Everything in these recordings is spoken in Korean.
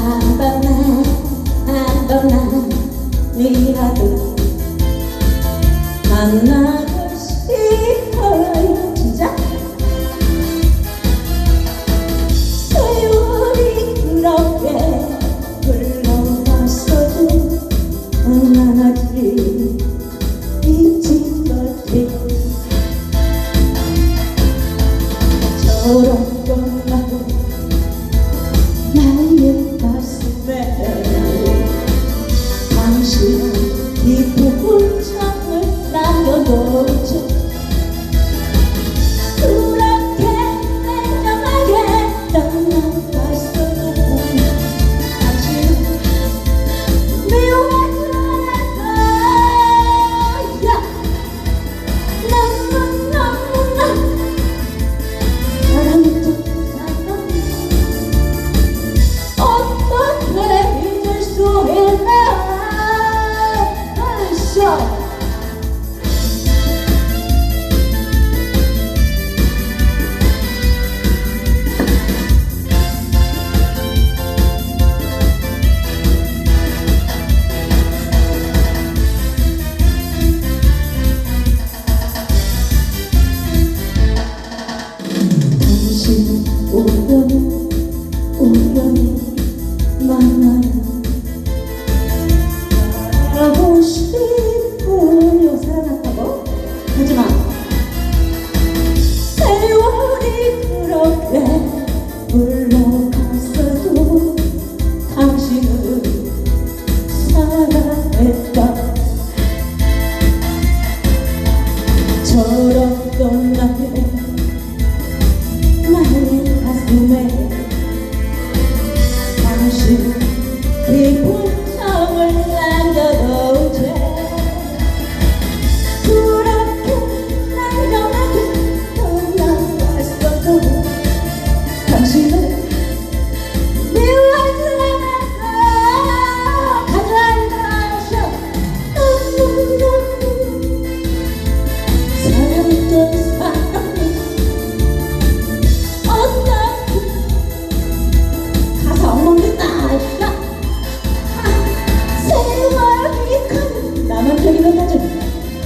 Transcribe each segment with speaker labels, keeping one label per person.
Speaker 1: 한 번만 한 번만 이라도 만나고 싶어요 진짜? 세월이 그렇게 흘러갔어도 얼마나 길이 잊은 걸지? 저런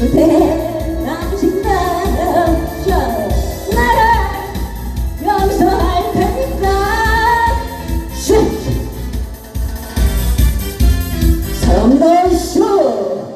Speaker 1: 嗯